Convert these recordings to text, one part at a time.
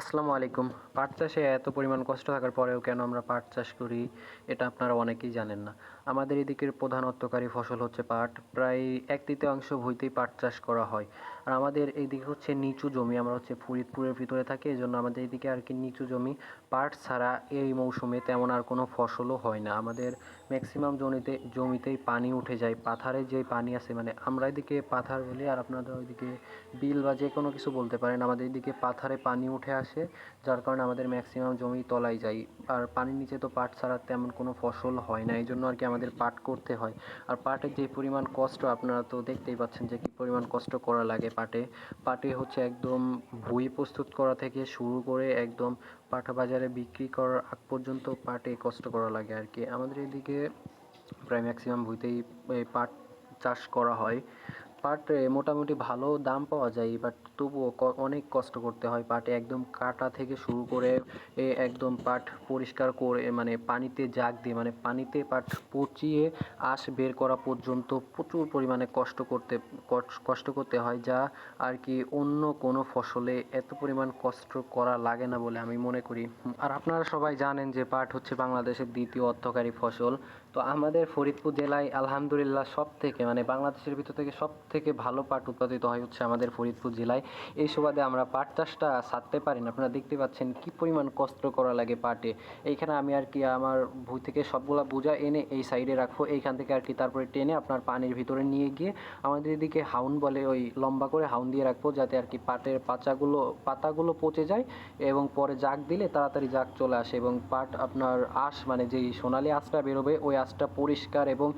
আসসালামু আলাইকুম। পাট চাষে এত পরিমাণ কষ্ট থাকার পরেও কেন আমরা পাট চাষ করি, এটা আপনারা অনেকেই জানেন না। আমাদের এদিকের প্রধান অর্থকারী ফসল হচ্ছে পাট। প্রায় এক তৃতীয়াংশ ভুঁইতেই পাট চাষ করা হয়। আর আমাদের এইদিকে হচ্ছে নিচু জমি, আমরা হচ্ছে ফরিদপুরের ভিতরে থাকি এই জন্য আমাদের এদিকে আর কি নিচু জমি পাট ছাড়া এই মৌসুমে তেমন আর কোনো ফসলও হয় না। আমাদের ম্যাক্সিমাম জমিতে, জমিতেই পানি উঠে যায়। পাথারে যে পানি আছে মানে আমরা এদিকে পাথার বলি আর আপনাদের ওইদিকে বিল বা যে কোনো কিছু বলতে পারেন, আমাদের এদিকে পাথারে পানি উঠে আসে। যার কারণে আমাদের ম্যাক্সিমাম জমি তলায় যায়। আর পানির নিচে তো পাট ছাড়া তেমন কোনো ফসল হয় না এই জন্য আর কি আমাদের পাট করতে হয়। আর পাটের যে পরিমাণ কষ্ট, আপনারা তো দেখতেই পাচ্ছেন যে কী পরিমাণ কষ্ট করা লাগে পাটে। পাটে হচ্ছে একদম ভুঁই প্রস্তুত করা থেকে শুরু করে একদম পাটা বাজারে বিক্রি করার আগ পর্যন্ত পাটে কষ্ট করা লাগে আর কি। আমাদের এদিকে প্রায় ম্যাক্সিমাম ভুঁইতেই পাট চাষ করা হয়। পাট মোটামুটি ভালো দাম পাওয়া যায় বাট তবুও অনেক কষ্ট করতে হয় পাটে একদম কাটা থেকে শুরু করে একদম পাট পরিষ্কার করে মানে পানিতে জাগ দিয়ে মানে পানিতে পাট পচিয়ে আঁশ বের করা পর্যন্ত প্রচুর পরিমাণে কষ্ট করতে কষ্ট করতে হয়, যা আর কি অন্য কোনো ফসলে এত পরিমাণ কষ্ট করা লাগে না বলে আমি মনে করি। আর আপনারা সবাই জানেন যে পাট হচ্ছে বাংলাদেশের দ্বিতীয় অর্থকারী ফসল। তো আমাদের ফরিদপুর জেলায় আলহামদুলিল্লাহ সব থেকে মানে বাংলাদেশের ভিতর থেকে সব থেকে ভালো পাট উৎপাদিত হয় হচ্ছে আমাদের ফরিদপুর জেলায়। এই সুবাদে আমরা পাট চাষটা ছাড়তে পারি না। আপনারা দেখতে পাচ্ছেন কি পরিমাণ কষ্ট করা লাগে পাটে। এইখানে আমি আর কি আমার ভুই থেকে সবগুলা বোঝা এনে এই সাইডে রাখব। এইখান থেকে আর কি তারপরে টেনে আপনার পানির ভিতরে নিয়ে গিয়ে আমাদের এদিকে হাউন বলে ওই লম্বা করে হাউন দিয়ে রাখব যাতে আর কি পাটের পাচাগুলো, পাতাগুলো পচে যায় এবং পরে জাগ দিলে তাড়াতাড়ি জাগ চলে আসে এবং পাট আপনার আঁশ মানে যেই সোনালি আঁশটা বেরোবে, ওই আঁশটা পরিষ্কার এবং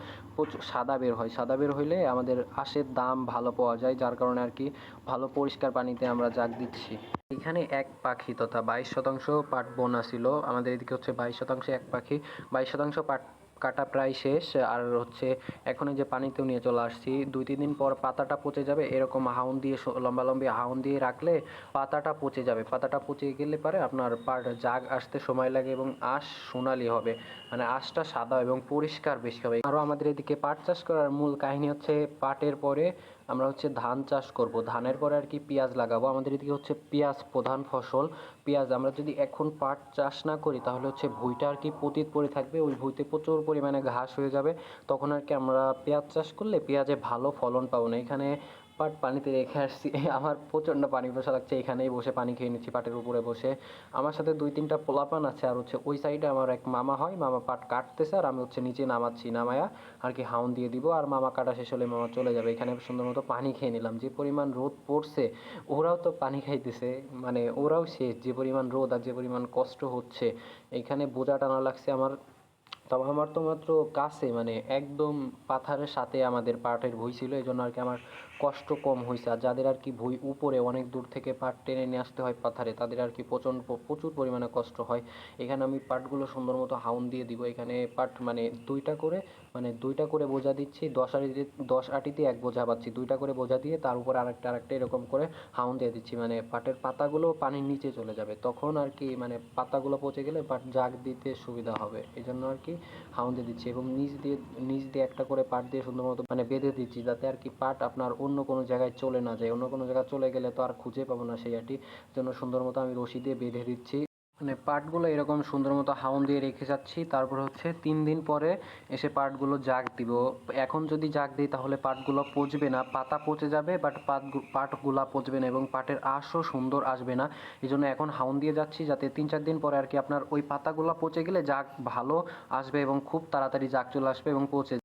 সাদা বের হয়। সাদা বের হইলে আমাদের আঁশের দাম ভালো পাওয়া যায়, যার কারণে আর কি ভালো পরিষ্কার পানিতে আমরা জাগ দিচ্ছি। এখানে এক পাখি তথা বাইশ শতাংশ পাট বোনা ছিল আমাদের এদিকে হচ্ছে বাইশ শতাংশ এক পাখি, বাইশ শতাংশ পাট কাটা প্রায় শেষ, আর হচ্ছে এখন যে পানিতেও নিয়ে চলে আসছি। দুই, তিন দিন পর পাতাটা পচে যাবে, এরকম হাউন দিয়ে লম্বা লম্বি হাউন দিয়ে রাখলে পাতাটা পচে যাবে। পাতাটা পচে গেলে পরে আপনার পাট জাগ আসতে সময় লাগে এবং আঁশ সোনালি হবে। মানে আঁশটা সাদা এবং পরিষ্কার বেশি হবে। আরও আমাদের এদিকে পাট চাষ করার মূল কাহিনী হচ্ছে, পাটের পরে আমরা হচ্ছে ধান চাষ করব। ধানের পরে আর কি পেঁয়াজ লাগাবো। আমাদের এদিকে হচ্ছে পেঁয়াজ প্রধান ফসল। পেঁয়াজ আমরা যদি এখন পাট চাষ না করি, তাহলে হচ্ছে ভুঁইটা আর কি পতিত পড়ে থাকবে। ওই ভুঁইতে প্রচুর পরিমাণে ঘাস হয়ে যাবে। তখন আর কি আমরা পেঁয়াজ চাষ করলে পেঁয়াজে ভালো ফলন পাবো না। এখানে পাট পানিতে রেখে আসছি। আমার প্রচণ্ড পানি বসা লাগছে, এখানেই বসে পানি খেয়ে নিচ্ছি, পাটের উপরে বসে। আমার সাথে দুই তিনটা পোলাপান আছে, আর হচ্ছে ওই সাইডে আমার এক মামা হয়, মামা পাট কাটতেছে, আর আমি হচ্ছে নিচে নামাচ্ছি, নামায়া আর কি হাউন দিয়ে দিব, আর মামা কাটা শেষ হলে মামা চলে যাবে। এখানে সুন্দর মতো পানি খেয়ে নিলাম, যে পরিমাণ রোদ পড়ছে, ওরাও তো পানি খাইতেছে মানে ওরাও শেষ, যে পরিমাণ রোদ আর যে পরিমাণ কষ্ট হচ্ছে, এখানে বোঝা টানা লাগছে আমার। তবে আমার তো মাত্র কাছে মানে একদম পাথারের সাথে আমাদের পাটের ভুঁই ছিল এই জন্য আর কি আমার কষ্ট কম হয়েছে আর যাদের আর কি ভুঁই উপরে অনেক দূর থেকে পাট টেনে নিয়ে আসতে হয় পাথারে, তাদের আর কি প্রচণ্ড প্রচুর পরিমাণে কষ্ট হয়। এখানে আমি পাটগুলো সুন্দর মতো হাউন দিয়ে দিব। এখানে পাট মানে দুইটা করে মানে দুইটা করে বোঝা দিচ্ছি, দশ আটিতে দশ আটিতে এক বোঝা পাচ্ছি। দুইটা করে বোঝা দিয়ে তার উপর আরেকটা আরেকটা এরকম করে হাউন দিয়ে দিচ্ছি। মানে পাটের পাতাগুলো পানির নিচে চলে যাবে। তখন আর কি মানে পাতাগুলো পচে গেলে পাট জাগ দিতে সুবিধা হবে। এই জন্য আর কি হাউন দিয়ে দিচ্ছি এবং নিচ দিয়ে নিচ দিয়ে একটা করে পাট দিয়ে সুন্দর মতো মানে বেঁধে দিচ্ছি যাতে আর কি পাট আপনার অন্য কোনো জায়গায় চলে না যায়, অন্য কোনো জায়গায় চলে গেলে তো আর খুঁজে পাবো না সেই আটি জন্য সুন্দর মতো আমি রশি দিয়ে বেঁধে দিচ্ছি। মানে পাটগুলো এরকম সুন্দর মতো হাউন দিয়ে রেখে যাচ্ছি, তারপর হচ্ছে তিন দিন পরে এসে পাটগুলো জাগ দিব। এখন যদি জাগ দিই তাহলে পাটগুলো পচবে না, পাতা পচে যাবে বাট পাট পাটগুলা পচবে না এবং পাটের আঁশও সুন্দর আসবে না। এই জন্য এখন হাউন দিয়ে যাচ্ছি যাতে তিন চার দিন পরে আর কি আপনার ওই পাতাগুলো পচে গেলে জাগ ভালো আসবে এবং খুব তাড়াতাড়ি জাগ চলে আসবে এবং পচে